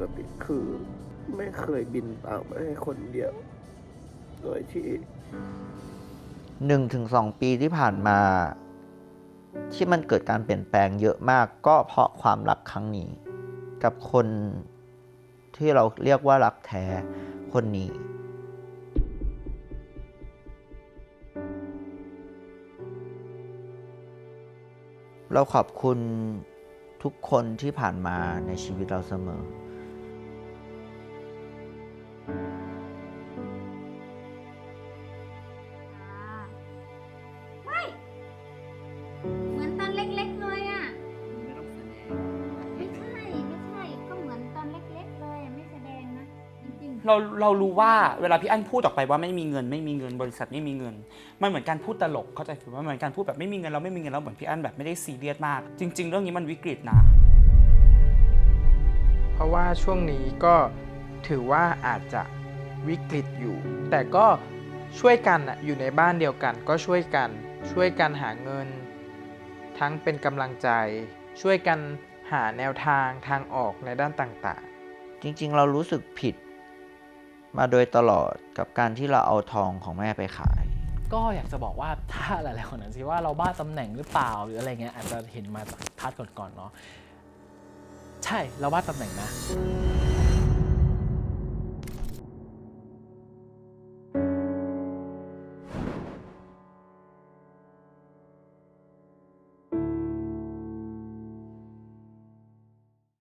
กติคือไม่เคยบินตามไปให้คนเดียว โดยที่หนึ่งถึงสองปีที่ผ่านมา ที่มันเกิดการเปลี่ยนแปลงเยอะมากก็เพราะความรักครั้งนี้ กับคนที่เราเรียกว่ารักแท้คนนี้เราขอบคุณทุกคนที่ผ่านมาในชีวิตเราเสมอ เราเรารู้ว่าเวลาพี่อั้นพูดออกไปว่าไม่มีเงิน ไม่มีเงินบริษัทไม่มีเงิน มันเหมือนการพูดตลกเข้าใจถือว่าเหมือนการพูดแบบไม่มีเงินเราไม่มีเงินแล้วเหมือนพี่อั้นแบบไม่ได้ซีเรียสมาก จริง ๆ เรื่องนี้มันวิกฤตนะ เพราะว่าช่วงนี้ก็ถือว่าอาจจะวิกฤตอยู่ แต่ก็ช่วยกันอะอยู่ในบ้านเดียวกัน ก็ช่วยกัน ช่วยกันหาเงิน ทั้งเป็นกำลังใจ ช่วยกันหาแนวทางทางออกในด้านต่างๆ จริง ๆ เรารู้สึกผิด มาโดยตลอดกับการที่เราเอาทองของแม่ไปขาย ก็อยากจะบอกว่าถ้าหลายๆคนอาจจะคิดว่าเราบ้าตำแหน่งหรือเปล่าหรืออะไรเงี้ยอาจจะเห็นมาจากพาร์ทก่อนๆเนาะใช่เราบ้าตำแหน่งนะ